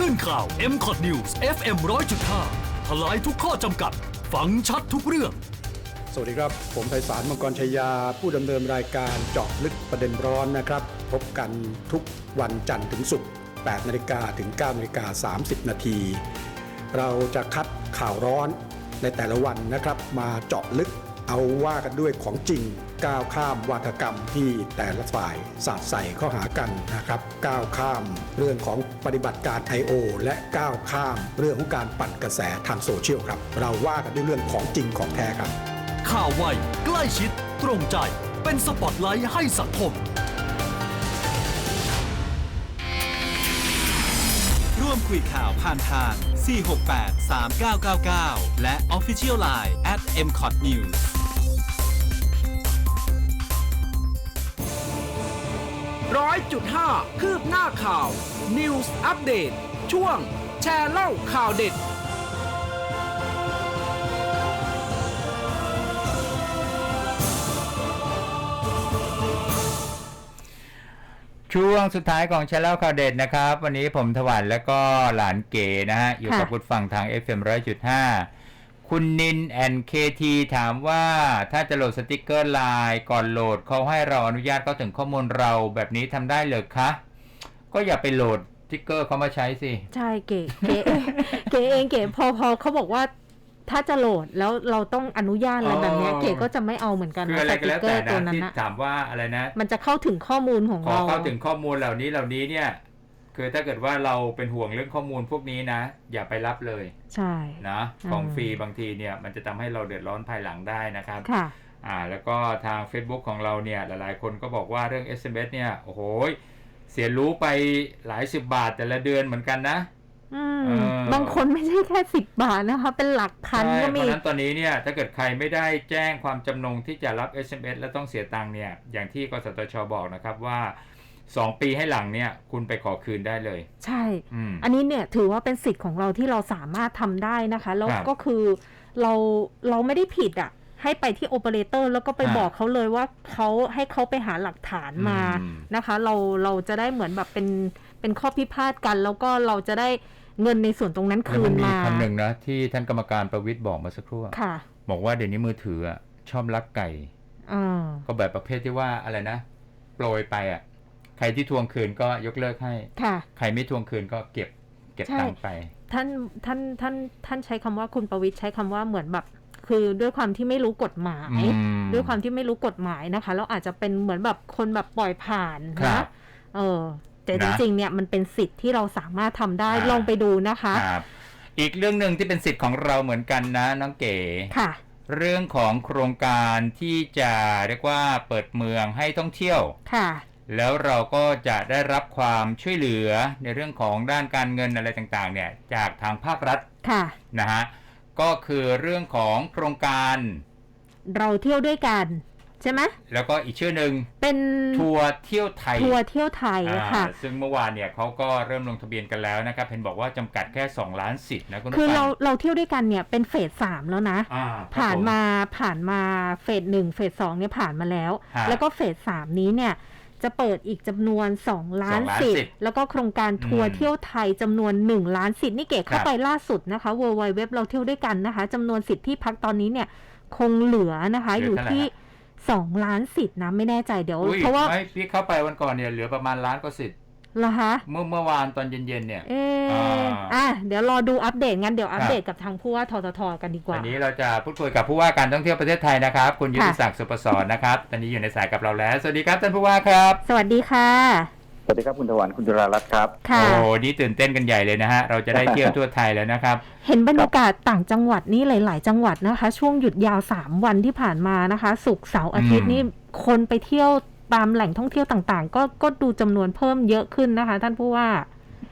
ลื่นข่าว m c o t News FM 100.5ทลายทุกข้อจำกัด ฟังชัดทุกเรื่อง สวัสดีครับ ผมไพศาลมังกรชัยยา ผู้ดำเนินรายการเจาะลึกประเด็นร้อนนะครับ พบกันทุกวันจันทร์ถึงศุกร์8นาฬิกาถึง9นาฬิกา30 นาที เราจะคัดข่าวร้อนในแต่ละวันนะครับ มาเจาะลึกเอาว่ากันด้วยของจริง ก้าวข้ามวาทกรรมที่แต่ละฝ่ายสาดใส่ข้อหากันนะครับก้าวข้ามเรื่องของปฏิบัติการไอโอและก้าวข้ามเรื่องของการปั่นกระแสทางโซเชียลครับเราว่ากันด้วยเรื่องของจริงของแท้ครับ ข่าวไวใกล้ชิด ตรงใจ เป็นสปอตไลท์ให้สังคมร่วมคุยข่าวผ่านทาง 468 3999 และ Official Line at m c o t News 1.5คืบหน้าข่าว News Update ช่วงแชร์เล่าข่าวเด็ด ช่วงสุดท้ายของแชร์เล่าข่าวเด็ดนะครับ วันนี้ผมถวันและก็หลานเก๋นะฮะ อยู่กับคุณฟังทาง FM 100.5 คุณนินแอนเคทีถามว่าถ้าจะโหลดสติกเกอร์ไลน์ก่อนโหลดเขาให้เราอนุญาตเข้าถึงข้อมูลเราแบบนี้ทำได้เลยคะ ก็อย่าไปโหลดสติกเกอร์เขามาใช้สิ ใช่เก๋เก๋เก๋เองเก๋พอพอเขาบอกว่าถ้าจะโหลดแล้วเราต้องอนุญาตอะไรแบบเนี้ยอ๋อเก๋ก็จะไม่เอาเหมือนกันคือนะอะไรสก็ติแล้กวเกอแต่ร์ตัวนะนั้นที่นะถามว่าอะไรนะ มันจะเข้าถึงข้อมูลของขอเรา เข้าถึงข้อมูลเหล่านี้เหล่านี้เนี่ย คือถ้าเกิดว่าเราเป็นห่วงเรื่องข้อมูลพวกนี้นะ อย่าไปรับเลยใช่นะของอืมฟรีบางทีเนี่ยมันจะทำให้เราเดือดร้อนภายหลังได้นะครับค่ะอ่าแล้วก็ทาง Facebook ของเราเนี่ยหลายๆ คนก็บอกว่าเรื่อง SMS เนี่ยโอ้โหเสียรู้ไปหลายสิบบาทแต่ละเดือนเหมือนกันนะอืมเออบางคนไม่ใช่แค่สิบบาทนะคะ เป็นหลักพันใช่ก็เพมีราะฉะนั้นตอนนี้เนี่ยถ้าเกิดใครไม่ได้แจ้งความจำนงที่จะรับ SMS และต้องเสียตังค์เนี่ย อย่างที่กสทชบอกนะครับว่า 2ปีให้หลังเนี่ย คุณไปขอคืนได้เลย ใช่ อืม อันนี้เนี่ยถือว่าเป็นสิทธิ์ของเราที่เราสามารถทำได้นะคะ แล้วครับก็คือเราเราไม่ได้ผิดอะ ให้ไปที่โอเปอเรเตอร์แล้วก็ไปฮะบอกเขาเลยว่าเขาให้เขาไปหาหลักฐานมาอืม นะคะ เราเราจะได้เหมือนแบบเป็นเป็นข้อพิพาทกัน แล้วก็เราจะได้เงินในส่วนตรงนั้นแล้วคืมันนมีมาคำหนึ่งนะที่ท่านกรรมการประวิทย์บอกมาสักครู่อะค่ะบอกว่าเดี๋ยวนี้มือถืออะชอบลักไก่ อ่า ก็แบบประเภทที่ว่าอะไรนะ โปรยไปอะ ใครที่ทวงคืนก็ยกเลิกให้ ค่ะ ใครไม่ทวงคืนก็เก็บเก็บใช่ ตังค์ไป ท่านท่านท่านท่านใช้คำว่าคุณประวิทย์ใช้คำว่าเหมือนแบบ คือด้วยความที่ไม่รู้กฎหมาย อืมด้วยความที่ไม่รู้กฎหมายนะคะแล้วอาจจะเป็นเหมือนแบบคนแบบปล่อยผ่านครันะบ เออแต่นะจริงๆเนี่ยมันเป็นสิทธิ์ที่เราสามารถทำได้อ่า ลองไปดูนะคะ ครับ อีกเรื่องหนึ่งที่เป็นสิทธิ์ของเราเหมือนกันนะน้องเก๋ ค่ะ เรื่องของโครงการที่จะเรียกว่าเปิดเมืองให้ท่องเที่ยว ค่ะ แล้วเราก็จะได้รับความช่วยเหลือในเรื่องของด้านการเงินอะไรต่างๆเนี่ยจากทางภาครัฐค่ะนะฮะก็คือเรื่องของโครงการ เราเที่ยวด้วยกันใช่ไหมแล้วก็อีกชื่อหนึ่งเป็นทัวร์เที่ยวไทยทัวร์เที่ยวไทยอ่าค่ะ ซึ่งเมื่อวานเนี่ยเขาก็เริ่มลงทะเบียนกันแล้วนะครับเห็นบอกว่าจำกัดแค่ 2 ล้านสิทธิ์นะคุณผู้คือฟังเราเราเที่ยวด้วยกันเนี่ยเป็นเฟสสามแล้วนะอ่ครับผ่านผมาผ่านมาเฟสหนึ่งเฟสสองเนี่ยผ่านมาแล้วฮะแล้วก็เฟสสามนี้เนี่ย จะเปิดอีกจำนวน 2 ล้านสองล้านสิทสิทธิ์ธิ์ แล้วก็โครงการทัวร์อืม เที่ยวไทยจำนวน 1 ล้านสิทธิ์นี่เก๋เข้าครับไปล่าสุดนะคะ w w w เราเที่ยวด้วยกันนะคะจำนวนสิทธิ์ที่พักตอนนี้เนี่ยคงเหลือนะคะเหลืออยู่เท่าไหร่ที่ฮะ2ล้านสิทธิ์นะไม่แน่ใจเดี๋ยวอุ้ยเพราะว่า ไม่พี่เข้าไปวันก่อนเนี่ยเหลือประมาณล้านกว่าสิทธิ์ เหรอคะเมื่อเมื่อวานตอนเย็นๆเนี่ย เอออ่าอะเดี๋ยวรอดูอัปเดตงั้นเดี๋ยวอัปครับเดตกับทางผู้ว่าทททกันดีกว่าวันนี้เราจะพูดคุยกับผู้ว่าการท่องเที่ยวประเทศไทยนะครับ คุณยุทธค่ะศักดิ์สุปศรนะครับ ตอนนี้อยู่ในสายกับเราแล้ว สวัสดีครับท่านผู้ว่าครับ สวัสดีค่ะสวัสดีครับคุณถวันคุณจุรารัตน์ครับค่ะโอ้โหนี่ตื่นเต้นกันใหญ่เลยนะฮะเราจะได้เที่ยวทั่วไทยแล้วนะครับ เห็นบรรยากาศต่างจังหวัดนี่หลาย ๆ จังหวัดนะคะ ช่วงหยุดยาว3วันที่ผ่านมานะคะศุกร์เสาร์อาทิตย์อืมนี่คนไปเที่ยว ตามแหล่งท่องเที่ยวต่างๆ ก็ก็ดูจำนวนเพิ่มเยอะขึ้นนะคะ ท่านผู้ว่า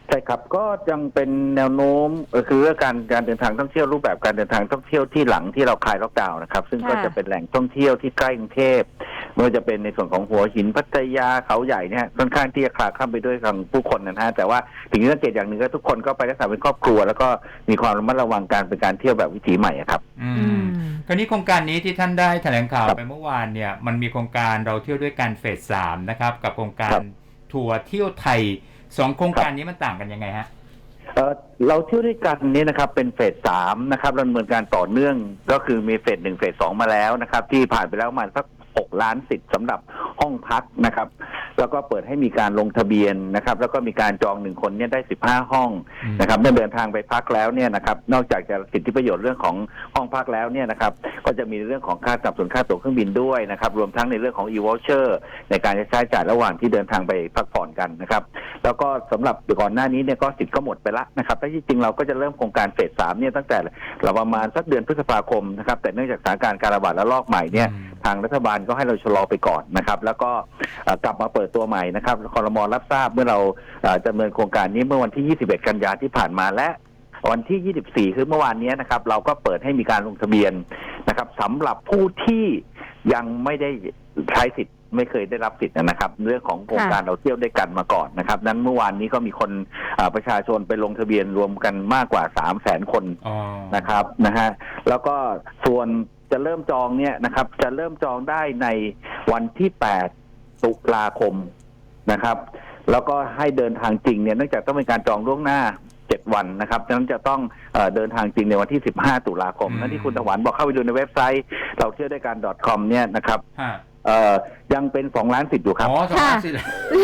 ใช่ครับก็ยังเป็นแนวโน้มเอ่อคือว่าการการเดินทางท่องเที่ยวรูปแบบการเดินทางท่องเที่ยวที่หลังที่เราคลายล็อกดาวน์นะครับ ซึ่งก็ค่ะจะเป็นแหล่งท่องเที่ยวที่ใกล้กรุงเทพ ไม่ว่าจะเป็นในส่วนของหัวหินพัทยาเขาใหญ่เนี่ยค่อนข้างที่จะคลาคล่ำไปด้วยทางผู้คนนะฮะแต่ว่าสิ่งที่สังเกตอย่างหนึ่งก็ทุกคนก็ไปรักษาเป็นครอบครัว แล้วก็มีความระมัดระวังการเป็นการเที่ยวแบบวิถีใหม่อะครับ อือืมมคราวนี้โครงการนี้ที่ท่านได้แถลงข่าวครับไปเมื่อวานเนี่ยมันมีโครงการเราเที่ยวด้วยกันเฟสสามนะครับกับโครงกาครัรบทัวร์เที่ยวไทยสองโครงการนี้มันต่างกันยังไงฮะเอ่อเราเที่ยวด้วยกันนี้นะครับเป็นเฟสสามนะครับดำเนินการต่อเนื่องก็คือมีเฟสหนึ่งเฟสสองมาแล้วนะครับ ที่ผ่านไปแล้วประมาณสัก หกล้านสิทธิ์สำหรับห้องพักนะครับ แล้วก็เปิดให้มีการลงทะเบียนนะครับ แล้วก็มีการจองหนึ่งคนเนี่ยได้สิบห้องนะครับเมื่อเดินทางไปพักแล้วเนี่ยนะครับนอกจากจะสิทธิประโยชน์เรื่องของห้องพักแล้วเนี่ยนะครับก็จะมีเรื่องของค่าสับสนค่าตั๋วเครื่องบินด้วยนะครับรวมทั้งในเรื่องของ e-voucher ในการจะใช้จ่ายระหว่างที่เดินทางไปพักผ่อนกันนะครับ แล้วก็สำหรับก่อนหน้านี้เนี่ยก็สิทธิ์ก็หมดไปละนะครับแต่ที่จริงเราก็จะเริ่มโครงการเฟสสามเนี่ยตั้งแต่ประมาณสักเดือนพฤษภาคมนะครับแต่เนื่องจากสถานการณ์การระบาดระลอกใหม่เนี่ย ทางรัฐบาลก็ให้เราชะลอไปก่อนนะครับ แล้วก็เอ่อกลับมาเปิดตัวใหม่นะครับคอรมอรับทราบเมื่อเราเอ่อดำเนินโครงการนี้เมื่อวันที่ 21 กันยาที่ผ่านมาและวันที่ 24 คือเมื่อวานนี้นะครับ เราก็เปิดให้มีการลงทะเบียนนะครับสำหรับผู้ที่ยังไม่ได้ใช้สิทธิ์ไม่เคยได้รับสิทธิ์นะครับ เรื่องของโครงการเราเที่ยวด้วยกันมาก่อนนะครับ นั้นเมื่อวานนี้ก็มีคนเอ่อประชาชนไปลงทะเบียนรวมกันมากกว่า3 0 0แสนคนอ๋อนะครับนะฮะแล้วก็ส่วน จะเริ่มจองเนี่ยนะครับ จะเริ่มจองได้ในวันที่ 8 ตุลาคมนะครับ แล้วก็ให้เดินทางจริงเนี่ยเนื่องจากต้องเป็นการจองล่วงหน้า7วันนะครับดังนั้นจะต้องเออเดินทางจริงในวันที่ 15 ตุลาคม อืม นั่นที่คุณตะวันบอกเข้าไปดูในเว็บไซต์ เราเที่ยวด้วยกัน .com เนี่ยนะครับ ฮะ เอ่อยังเป็น2ล้านสิทธิ์อยู่ครับ อ๋อสองล้านสิ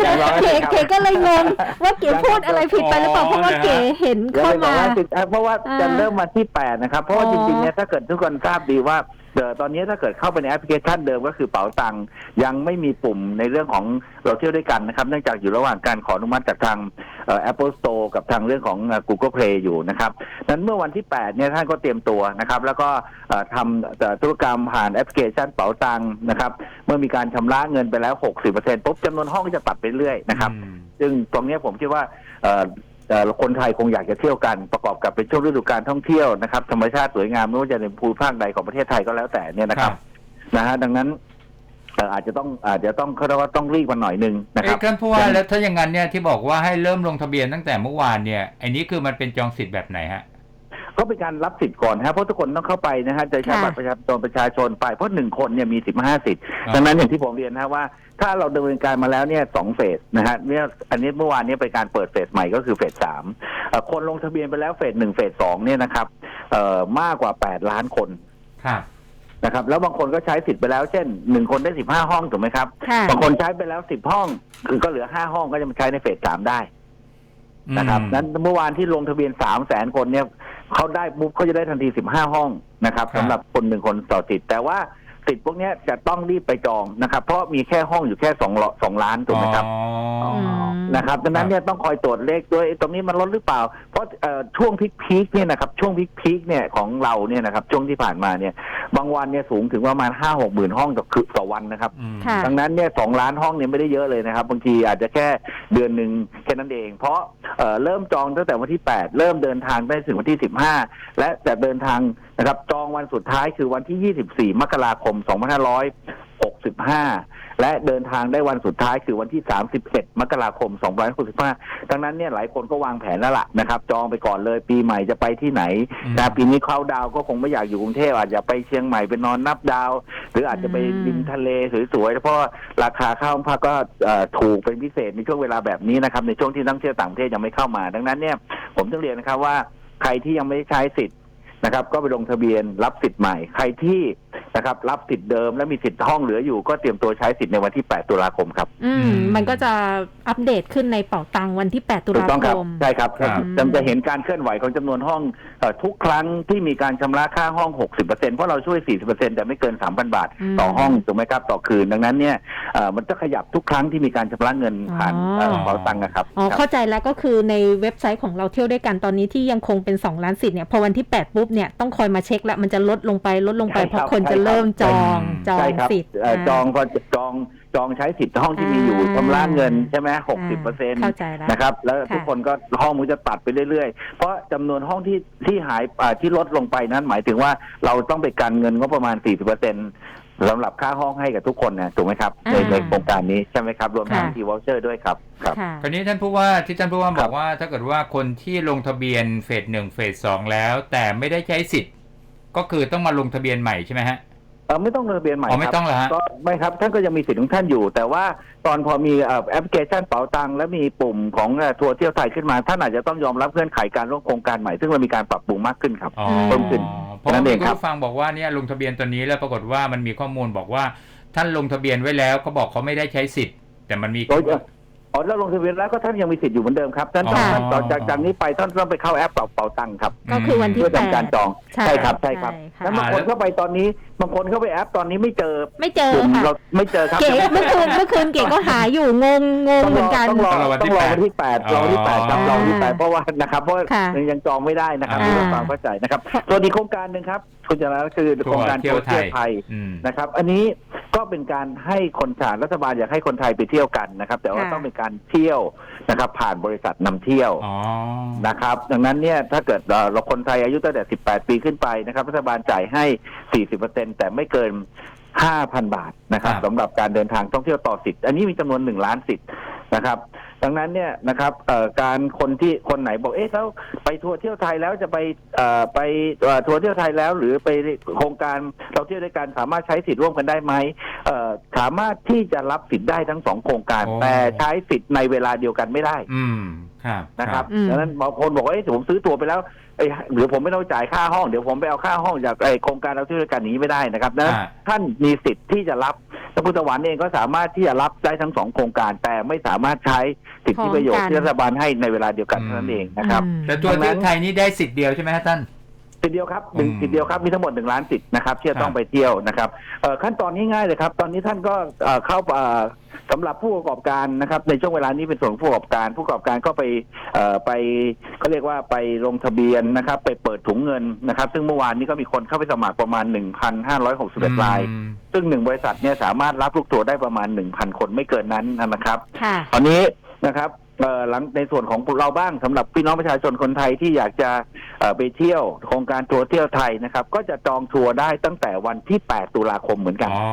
อย่างน้อยเก๋ครับ เก๋ก็เลยงงว่าเก๋พูดอะไรผิดไปหรือเปล่าอ๋อเพราะว่าเก๋เห็นยังเข้าเป็นสอมา งล้านสิทธิ์เอ่อเพราะว่าอ่าจะเริ่มมาที่8นะครับ เพราะว่าอ๋อจริงๆเนี่ยถ้าเกิดทุกคนทราบดีว่าเดี๋ยวตอนนี้ถ้าเกิดเข้าไปในแอปพลิเคชันเดิมก็คือเป๋าตังค์ยังไม่มีปุ่มในเรื่องของเราเที่ยวด้วยกันนะครับ เนื่องจากอยู่ระหว่างการขออนุมัติจากทางเอ่อ Apple Store กับทางเรื่องของเอ่อ Google Play อยู่นะครับนั้นเมื่อวันที่ 8 เนี่ยท่านก็เตรียมตัวนะครับ แล้วก็เอ่อทำเอ่อธุรกรรมผ่านแอปพลิเคชันเป๋าตังค์นะครับ เมื่อมีการชำระเงินไปแล้ว 60%ปุ๊บจำนวนห้องก็จะตัดไปเรื่อยนะครับอืมซึ่งตรงเนี้ยผมคิดว่าเอ่อเอ่อคนไทยคงอยากจะเที่ยวกันประกอบกับเป็นช่วงฤดูการท่องเที่ยวนะครับธรรมชาติสวยงามไม่ว่าจะในภูมิภาคใดของประเทศไทยก็แล้วแต่เนี่ยนะครับนะฮะดังนั้น เอ่ออาจจะต้องอาจจะต้องเขาเรียกว่าต้องรีบมาหน่อยหนึงนะคเอ้รัยบท่านผู้ว่าแล้วถ้าอย่างนั้นเนี่ยที่บอกว่าให้เริ่มลงทะเบียนตั้งแต่เมื่อวานเนี่ยไอ้นี้คือมันเป็นจองสิทธิ์แบบไหนฮะ ก็เป็นการรับสิทธิ์ก่อนนะฮะเพราะทุกคนต้องเข้าไปนะฮะจะใช้ค่ะ บัตรประชาชนประชาชนไปเพราะหนึ่งคนเนี่ยมีสิบห้าสิทธิ์อ่าดังนั้นอย่างที่ผมเรียนนะฮะว่าถ้าเราดำเนินการมาแล้วเนี่ยสองเฟสนะฮะเนี่ยอันนี้เมื่อวานเนี้เป็นการเปิดเฟสใหม่ก็คือเฟสสามเอ่อคนลงทะเบียนไปแล้วเฟสหนึ่งเฟสสองเนี่ยนะครับเอ่อมากกว่าแปดล้านคน ครับ นะครับแล้วบางคนก็ใช้สิทธิ์ไปแล้วเช่นหนึ่งคนได้สิบห้าห้องถูกไหมครับค่ะ บางคนใช้ไปแล้วสิบห้อง คือก็เหลือห้าห้องก็จะมาใช้ในเฟสสามได้นะครับอืม นั้นเมื่อวานที่ลงทะเบียนสามแสนคนเนี่ยเขาได้ปุ๊บเขาจะได้ทันทีสิบห้าห้องนะครับครับ สำหรับคนหนึ่งคนต่อสิทธิ์แต่ว่า สิทธิ์พวกเนี้ยจะต้องรีบไปจองนะครับ เพราะมีแค่ห้องอยู่แค่สองสองล้านถูกไหมครับอ๋ออม นะครับดังนั้นเนี่ยต้องคอยตรวจเลขด้วยตรงนี้มันลดหรือเปล่า เพราะเอ่อช่วงพีคๆเนี่ยนะครับช่วงพีคๆเนี่ยของเราเนี่ยนะครับช่วงที่ผ่านมาเนี่ยบางวันเนี่ยสูงถึงประมาณห้าหกหมื่นห้องต่อคือต่อวันนะครับ อืม ค่ะ ดังนั้นเนี่ยสองล้านห้องเนี่ยไม่ได้เยอะเลยนะครับ บางทีอาจจะแค่เดือนหนึ่งแค่นั้นเอง เพราะเอ่อเริ่มจองตั้งแต่วันที่ 8 เริ่มเดินทางได้ถึงวันที่ 15 และจะเดินทางนะครับจองวันสุดท้ายคือวันที่ 24 มกราคม 2565 และเดินทางได้วันสุดท้ายคือวันที่ 31 มกราคม 2565 ดังนั้นเนี่ยหลายคนก็วางแผนแล้วล่ะนะครับ จองไปก่อนเลยปีใหม่จะไปที่ไหนอืมนะปีนี้เข้าดาวน์ก็คงไม่อยากอยู่กรุงเทพอาจจะไปเชียงใหม่ไปนอนนับดาว หรืออาจจะไปอืมริมทะเลสวยๆเพราะราคาข้าวพักก็เอ่อถูกเป็นพิเศษในช่วงเวลาแบบนี้นะครับในช่วงที่นักท่องเที่ยวต่างประเทศยังไม่เข้ามา ดังนั้นเนี่ยผมต้องเรียนนะครับว่าใครที่ยังไม่ได้ใช้สิทธิ์ นะครับ ก็ไปลงทะเบียนรับสิทธิ์ใหม่ ใครที่ นะครับ รับสิทธิ์เดิมและมีสิทธิ์ห้องเหลืออยู่ก็เตรียมตัวใช้สิทธิ์ในวันที่ 8 ตุลาคมครับ อือืมมมันก็จะอัปเดตขึ้นในเป๋าตังค์วันที่ 8 ตุถูกลาต้องคครับ ม ใช่ครับครับ จะจะเห็นการเคลื่อนไหวของจำนวนห้องเอ่อทุกครั้งที่มีการชำระค่าห้อง 60%เพราะเราช่วย 40%แต่ไม่เกิน 3,000 บาท อืมต่อห้องถูกไหมครับ ต่อคืนดังนั้นเนี่ยเอ่อมันจะขยับทุกครั้งที่มีการชำระเงินผ่านอ๋อ เอ่อเป๋าตังค์นะครับอ๋อ ครับ เข้าใจแล้วก็คือในเว็บไซต์ของเราเที่ยวด้วยกันตอนนี้ที่ยังคงเป็น 2 ล้านสิทธิ์เนี่ย พอวันที่ 8 ปุ๊บเนี่ย ต้องคอยมาเช็คแล้วมันจะลดลงไปลดลงไป ใช่เพครับราะคนใช่จะครับเริ่มจองจอใช่งครับสิทธิ์ เอ่อจองพอจองจองใช้สิทธิ์ห้องที่มีอยู่อ่า ชำระเงินใช่ไหมหกสิบเปอร์เซ็นต์เข้าใจแล้ว นะครับ แล้วค่ะทุกคนก็ห้องมันจะตัดไปเรื่อยๆ เพราะจำนวนห้องที่ที่หายอ่าที่ลดลงไปนั้นหมายถึงว่าเราต้องไปกันเงินก็ประมาณสี่สิบเปอร์เซ็นต์สำหรับค่าห้องให้กับทุกคนนะถูกไหมครับในอ่าในโครงการนี้ใช่ไหมครับรวมทั้งค่ะ ทีวอลเชอร์ด้วยครับครับ ค่ะ คราวนี้ท่านผู้ว่าที่ท่านผู้ว่าครับอบกว่าถ้าเกิดว่าคนที่ลงทะเบียนเฟสหนึ่งเฟสสองแล้ว แต่ไม่ได้ใช้สิทธิ์ ก็คือต้องมาลงทะเบียนใหม่ใช่ไหมฮะเอ่อ ไม่ต้องลงทะเบียนใหม่อ๋อไม่ครับต้องเหรอฮะ ก็ไม่ครับท่านก็ยังมีสิทธิ์ของท่านอยู่ แต่ว่าตอนพอมีเอ่อแอปพลิเคชันเป๋าตังค์และมีปุ่มของเอ่อทัวร์เที่ยวไทยขึ้นมา ท่านอาจจะต้องยอมรับเงื่อนไขการร่วมโครงการใหม่ ซึ่งเรามีการปรับปรุงมากขึ้นครับ อ๋อเพิ่มขึ้นเพราะนั่ว่านเอมีงครับผู้ฟังบอกว่าเนี่ยลงทะเบียนตัวนี้แล้วปรากฏว่ามันมีข้อมูลบอกว่า ท่านลงทะเบียนไว้แล้วเขาบอกเขาไม่ได้ใช้สิทธิ์ แต่มันมีโดย อ๋อแล้วลงทะเบียนแล้วก็ท่านยังมีสิทธิ์อยู่เหมือนเดิมครับท่านต้องอ๋อท่านต่อจากจากนี้ไปท่านต้องไปเข้าแอปเป๋าเป๋าตังค์ครับก็คือวันที่เพื่อแปดทำการจองใช่ใช่ครับใช่ครับใช่แล้วค่ะบางคนเข้าไปตอนนี้บางคนเข้าไปแอปตอนนี้ไม่เจอไม่เจอปุ่มค่ะ เราไม่เจอครับเก๋เมื่อคืนเมื่อคืนเก๋ก็หาอยู่งงงงต้องเหมืรออนกัน ต้องรอต้องรอวันที่ต้องรอแปดวันที่แปดรอวันที่แปดครับอ๋อรอวันที่แปดเพราะว่านะครับเพราะว่าค่ะยังจองไม่ได้นะครับอ่า เพื่อความเข้าใจนะครับส่วนอีกโครงการหนึ่งครับคุณจาระคือโครงการเที่ยวไทยไทย อืม นะครับ อันนี้ ก็เป็นการให้คนชาติรัฐบาลอยากให้คนไทยไปเที่ยวกันนะครับ แต่ว่าค่ะ ต้องเป็นการเที่ยวนะครับ ผ่านบริษัทนำเที่ยวอ๋อ นะครับ ดังนั้นเนี่ยถ้าเกิดเอ่อเราคนไทยอายุตั้งแต่ 18 ปีขึ้นไปนะครับ รัฐบาลจ่ายให้ 40%แต่ไม่เกิน 5,000 บาทนะครับครับ สำหรับการเดินทางท่องเที่ยวต่อสิทธิ์อันนี้มีจำนวน 1 ล้านสิทธิ์นะครับ ดังนั้นเนี่ยนะครับเอ่อการคนที่คนไหนบอกเอ๊ะแล้วไปทัวร์เที่ยวไทยแล้วจะไปเอ่อไปเอ่อทัวร์เที่ยวไทยแล้ว หรือไปโครงการเราเที่ยวด้วยกันสามารถใช้สิทธิ์ร่วมกันได้ไหมเอ่อสามารถที่จะรับสิทธิ์ได้ทั้งสองโครงการโอ้แต่ใช้สิทธิ์ในเวลาเดียวกันไม่ได้ อืมครับนะครับอืมดังนั้นบางคนบอกว่าเอ้ยผมซื้อตั๋วไปแล้วเอ้ยหรือผมไม่ต้องจ่ายค่าห้องเดี๋ยวผมไปเอาค่าห้องจากไอ้โครงการเราเที่ยวด้วยกันนี้ไม่ได้นะครับดังนั้นอ่าท่านมีสิทธิ์ที่จะรับ ท่านพุทธวันเองก็สามารถที่จะรับได้ทั้งสองโครงการ แต่ไม่สามารถใช้สิทธิประโยชน์ที่รัฐบาลให้ในเวลาเดียวกันเท่านั้นเองนะครับอืมแต่ตัวเที่ยวไทยนี่ได้สิทธิ์เดียวใช่ไหมฮะท่านสิทธิ์เดียวครับหนึ่งอืมสิทธิ์เดียวครับมีทั้งหมดหนึ่งล้านสิทธิ์นะครับที่จะต้องครับไปเที่ยวนะครับเอ่อขั้นตอนง่ายๆเลยครับ ตอนนี้ท่านก็เอ่อเข้าเอ่อ สำหรับผู้ประกอบการนะครับ ในช่วงเวลานี้เป็นส่วนของผู้ประกอบการ ผู้ประกอบการก็ไปเอ่อไปเขาเรียกว่าไปลงทะเบียนนะครับ ไปเปิดถุงเงินนะครับ ซึ่งเมื่อวานนี้ก็มีคนเข้าไปสมัครประมาณ 1,561รายอืมซึ่งหนึ่งบริษัทเนี่ยสามารถรับลูกทัวร์ได้ประมาณ 1,000 คนไม่เกินนั้นนะครับค่ะตอนนี้ นะครับเอ่อหลังในส่วนของเราบ้างสำหรับพี่น้องประชาชนคนไทยที่อยากจะเอ่อไปเที่ยวโครงการทัวร์เที่ยวไทยนะครับ ก็จะจองทัวร์ได้ตั้งแต่วันที่ 8 ตุลาคมเหมือนกันอ๋อ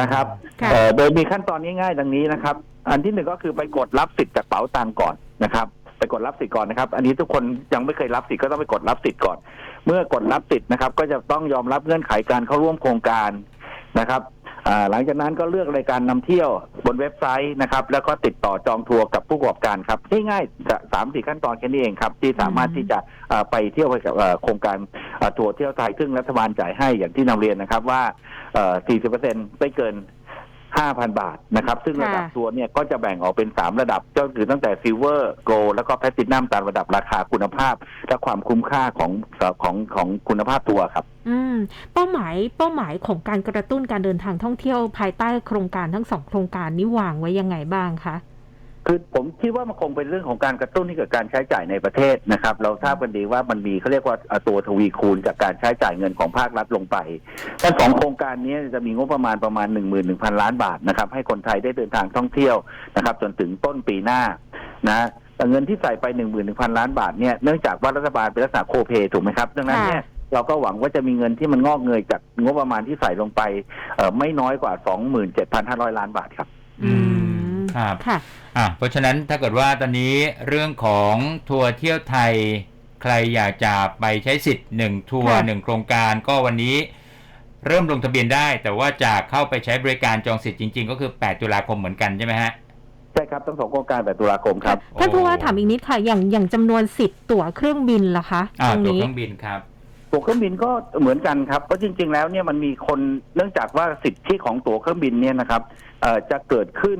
นะครับค่ะเอ่อโดยมีขั้นตอนง่ายๆดังนี้นะครับ อันที่หนึ่งก็คือไปกดรับสิทธิ์จากเป๋าตังค์ก่อนนะครับไปกดรับสิทธิ์ก่อนนะครับ อันนี้ทุกคนยังไม่เคยรับสิทธิ์ก็ต้องไปกดรับสิทธิ์ก่อน เมื่อกดรับสิทธิ์นะครับ ก็จะต้องยอมรับเงื่อนไขการเข้าร่วมโครงการนะครับอ่า หลังจากนั้นก็เลือกรายการนำเที่ยวบนเว็บไซต์นะครับ แล้วก็ติดต่อจองทัวร์กับผู้ประกอบการครับง่ายๆสามสี่ขั้นตอนแค่นี้เองครับ ที่สามารถที่จะไปเที่ยวไปกับโครงการทัวร์เที่ยวไทยซึ่งรัฐบาลจ่ายให้อย่างที่นำเรียนนะครับว่าเอ่อ40%ไม่เกิน 5,000 บาทนะครับ ซึ่งระดับค่ะทัวร์เนี่ยก็จะแบ่งออกเป็น 3 ระดับ ก็คือตั้งแต่ซิลเวอร์โกลแล้วก็แพ t ตินัมตามระดับราคาคุณภาพ และความคุ้มค่าของของของคุณภาพทัวร์ครับ อืม เป้าหมายเป้าหมายของการกระตุ้นการเดินทางท่องเที่ยวภายใต้โครงการทั้งสองโครงการนี้วางไว้ยังไงบ้างคะ คือผมคิดว่ามันคงเป็นเรื่องของการกระตุ้นให้เกิดการใช้จ่ายในประเทศนะครับ เราทราบกันดีว่ามันมีเขาเรียกว่าตัวทวีคูณจากการใช้จ่ายเงินของภาครัฐลงไปทั้งสองโครงการนี้จะมีงบประมาณประมาณ 1 1 0 0 0 ล้านบาทนะครับให้คนไทยได้เดินทางท่องเที่ยวนะครับ จนถึงต้นปีหน้านะแต่เงินที่ใส่ไป1 1 0 0 0 ล้านบาทเนี่ยเนื่องจากว่ารัฐบาลเป็นลักษณะโคเพถูกไหมครับดังนั้นเนี่ยเราก็หวังว่าจะมีเงินที่มันงอกเงยจากงบประมาณที่ใส่ลงไปไม่น้อยกว่า 27,500 ล้านบาทครับ อืม ครับค่ะอะเพราะฉะนั้นถ้าเกิดว่าตอนนี้เรื่องของทัวร์เที่ยวไทย ใครอยากจะไปใช้สิทธิ์หนึ่งทัวร์ค่ะหนึ่งโครงการก็วันนี้เริ่มลงทะเบียนได้ แต่ว่าจะเข้าไปใช้บริการจองสิทธิ์จริง ๆ ก็คือ 8 ตุลาคมเหมือนกันใช่ไหมฮะใช่ครับทั้งสองโครงการแบบตุลาคมครับท่านผู้ว่าโอ้ถามอีกนิดค่ะ อย่างอย่างจำนวนสิทธิ์ตั๋วเครื่องบินล่ะคะอ่าตรงตัวนี้เครื่องบินครับตั๋วเครื่องบินก็เหมือนกันครับเพราะจริง ๆ แล้วเนี่ยมันมีคนเนื่องจากว่าสิทธิของตั๋วเครื่องบินเนี่ยนะครับเอ่อจะเกิดขึ้น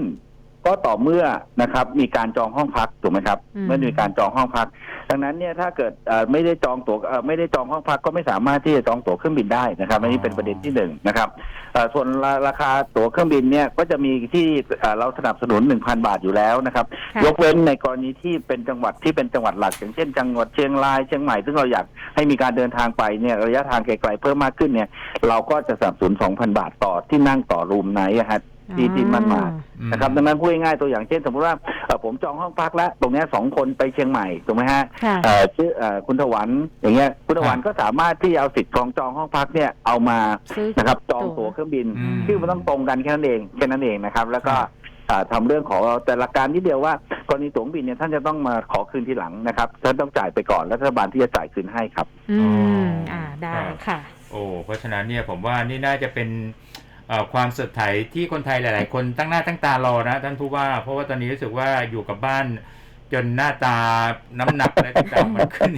ก็ต่อเมื่อนะครับมีการจองห้องพักถูกไหมครับ อืม เมื่อมีการจองห้องพัก ดังนั้นเนี่ยถ้าเกิดเอ่อไม่ได้จองตั๋วเอ่อไม่ได้จองห้องพักก็ไม่สามารถที่จะจองตั๋วเครื่องบินได้นะครับอันนี้เป็นประเด็นที่หนึ่งนะครับเอ่อส่วนราราคาตั๋วเครื่องบินเนี่ยก็จะมีที่เอ่อเราสนับสนุน 1,000 บาทอยู่แล้วนะครับ ค่ะ ยกเว้นในกรณีที่เป็นจังหวัดที่เป็นจังหวัดหลัก อย่างเช่น จังหวัดเชียงรายเชียงใหม่ซึ่งเราอยากให้มีการเดินทางไปเนี่ยระยะทางไกลๆเพิ่มมากขึ้นเนี่ยเราก็จะสนับสนุน 2,000 บาทต่อที่นั่งต่อรูมไนท์อะฮะ ที่ที่มันมาอืมนะครับดังนั้นพูดง่ายๆตัวอย่างเช่น สมมติว่าเอ่อผมจองห้องพักแล้ว ตรงเนี้ยสองคนไปเชียงใหม่ถูกไหมฮะค่ะเอ่อชื่อเอ่อคุณถวันอย่างเงี้ยคุณถวันครับก็สามารถที่จะเอาสิทธิ์ของจองห้องพักเนี่ยเอามาซื้อนะครับจองตั๋ตั๋ววเครื่องบินอืมชื่อมันต้องตรงกันแค่นั้นเองแค่นั้นเองนะครับ แล้วก็ครับอ่าทำเรื่องขอแต่หละการนิดเดียวว่ากรณีตั๋วเครื่องบินเนี่ยท่านจะต้องมาขอคืนทีหลังนะครับท่านต้องจ่ายไปก่อนแล้วรัฐบาลที่จะจ่ายคืนให้ครับ อืมอ่าได้ค่ะ โอ้เพราะฉะนั้นเนี่ยผมว่านี่น่าจะเป็นเอ่อ ความสดใสที่คนไทยหลาย ๆ คนตั้งหน้าตั้งตารอนะท่านผู้ว่า เพราะว่าตอนนี้รู้สึกว่าอยู่กับบ้านจนหน้าตาน้ำหนักอะไรต่างๆมันขึ้น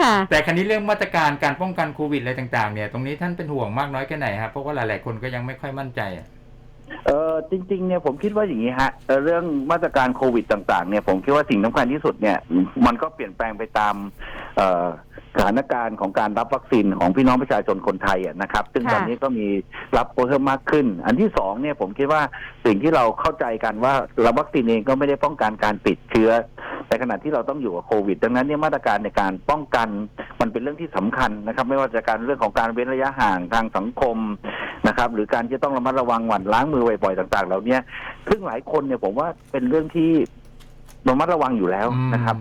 ค่ะแต่ครั้นี้เรื่องมาตรการการป้องกันโควิดอะไรต่าง ๆ เนี่ย ตรงนี้ท่านเป็นห่วงมากน้อยแค่ไหนครับเพราะว่าหลาย ๆ คนก็ยังไม่ค่อยมั่นใจอะ เออจริงๆเนี่ยผมคิดว่าอย่างนี้ฮะเอ่อเรื่องมาตรการโควิดต่างๆเนี่ยผมคิดว่าสิ่งสำคัญที่สุดเนี่ยมันก็เปลี่ยนแปลงไปตามเอ่อสถานการณ์ของการรับวัคซีนของพี่น้องประชาชนคนไทยอะนะครับ ซึ่งค่ะ ตอนนี้ก็มีรับเพิ่มมากขึ้น อันที่สองเนี่ยผมคิดว่าสิ่งที่เราเข้าใจกันว่ารับวัคซีนเองก็ไม่ได้ป้องกันการติดเชื้อ ในขณะที่เราต้องอยู่กับโควิด ดังนั้นเนี่ยมาตรการในการป้องกัน มันเป็นเรื่องที่สำคัญนะครับ ไม่ว่าจะการเรื่องของการเว้นระยะห่างทางสังคมนะครับ หรือการที่ต้องระมัดระวังหมั่นล้างมือบ่อยๆต่าง ๆ เหล่านี้ซึ่งหลายคนเนี่ยผมว่าเป็นเรื่องที่ระมัดระวังอยู่แล้วนะครับ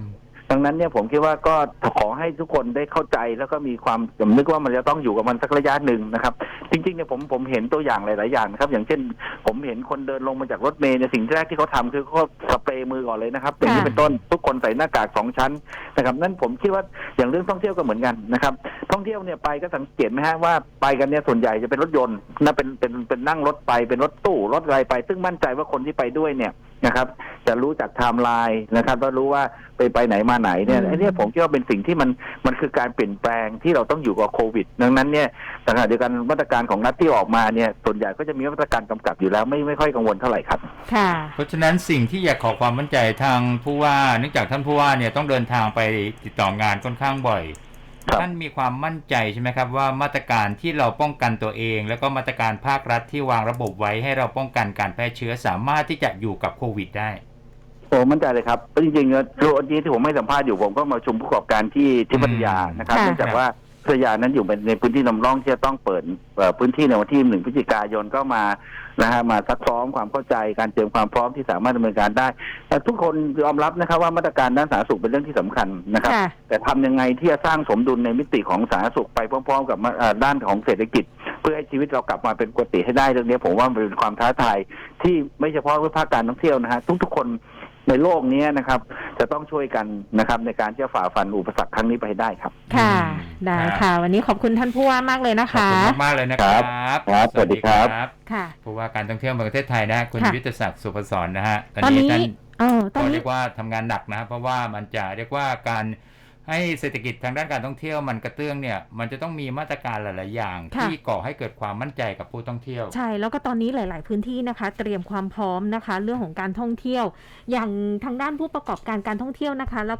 ดังนั้นเนี่ยผมคิดว่าก็ขอให้ทุกคนได้เข้าใจแล้วก็มีความสำนึกว่ามันจะต้องอยู่กับมันสักระยะหนึ่งนะครับ จริงๆเนี่ยผมผมเห็นตัวอย่างหลายๆอย่างนะครับ อย่างเช่น ผมเห็นคนเดินลงมาจากรถเมล์เนี่ยสิ่งแรกที่เขาทำคือเขาสเปรย์มือก่อนเลยนะครับเป็นที่เป็นต้นทุกคนใส่หน้ากากสองชั้นนะครับนั่นผมคิดว่าอย่างเรื่องท่องเที่ยวก็เหมือนกันนะครับ ท่องเที่ยวเนี่ยไปก็สังเกตไหมฮะว่าไปกันเนี่ยส่วนใหญ่จะเป็นรถยนต์น่าเป็นเป็นเป็นนั่งรถไปเป็นรถตู้รถอะไรไป ซึ่งมั่นใจว่าคนที่ไปด้วยเนี่ยนะครับ จะรู้จากไทม์ไลน์นะครับแล้วรู้ว่าไปไปไหนมาไหนเนี่ยอืมไอ้เนี่ยผมคิดว่าเป็นสิ่งที่มันมันคือการเปลี่ยนแปลงที่เราต้องอยู่กับโควิด ดังนั้นเนี่ยแต่ขณะเดียวกันมาตรการของรัฐที่ออกมาเนี่ยส่วนใหญ่ก็จะมีมาตรการกำกับอยู่แล้วไม่ไม่ค่อยกังวลเท่าไหร่ครับค่ะเพราะฉะนั้นสิ่งที่อยากขอความมั่นใจทางผู้ว่าเนื่องจากท่านผู้ว่าเนี่ยต้องเดินทางไปติดต่องานค่อนข้างบ่อยครับท่านมีความมั่นใจใช่ไหมครับว่ามาตรการที่เราป้องกันตัวเอง แล้วก็มาตรการภาครัฐที่วางระบบไว้ให้เราป้องกันการแพร่เชื้อสามารถที่จะอยู่กับโควิดได้ โอ้มั่นใจเลยครับจริงๆคือวันนี้ที่ผมไม่สัมภาษณ์อยู่ผมก็มาชมผู้ประกอบการที่ที่พัทยานะครับค่ะ เนื่องจากว่าพัทยานั้นอยู่ในพื้นที่นำร่องที่จะต้องเปิดเอ่อพื้นที่ในวันที่หนึ่งพฤศจิกายนก็มานะฮะมาซักซ้อมความเข้าใจการเตรียมความพร้อมที่สามารถดำเนินการได้ แต่ทุกคนยอมรับนะครับว่ามาตรการด้านสาธารณสุขเป็นเรื่องที่สำคัญนะครับ ค่ะ แต่ทำยังไงที่จะสร้างสมดุลในมิติของสาธารณสุขไปพร้อม ๆ กับมาเอ่อด้านของเศรษฐกิจ เพื่อให้ชีวิตเรากลับมาเป็นปกติให้ได้เรื่องนี้ผมว่ามันเป็นความท้าทายที่ไม่เฉพาะภาคการท่องเที่ยวนะฮะทุกๆคน ในโลกนี้นะครับ จะต้องช่วยกันนะครับ ในการที่จะฝ่าฟันอุปสรรคครั้งนี้ไปให้ได้ครับ ค่ะอืมได้ครับค่ะ วันนี้ขอบคุณท่านผู้ว่ามากเลยนะขอบคะ คุณมากๆเลยนะครับครับสวัสดีครับ ค่ะ ผู้ว่าการท่องเที่ยวแห่งประเทศไทยนะฮะคุณค่ะ ยุทธศักดิ์สุพศรนะฮะตอนนี้ท่านเออตอนก็นี้ เรียกว่าทำงานหนักนะ เพราะว่ามันจะเรียกว่าการ ให้เศรษฐกิจทางด้านการท่องเที่ยวมันกระเตื้องเนี่ยมันจะต้องมีมาตรการหลาย ๆ อย่างค่ะที่ก่อให้เกิดความมั่นใจกับผู้ท่องเที่ยว ใช่แล้วก็ตอนนี้หลาย ๆ พื้นที่นะคะ เตรียมความพร้อมนะคะ เรื่องของการท่องเที่ยว อย่างทางด้านผู้ประกอบการการท่องเที่ยวนะคะ แล้วก็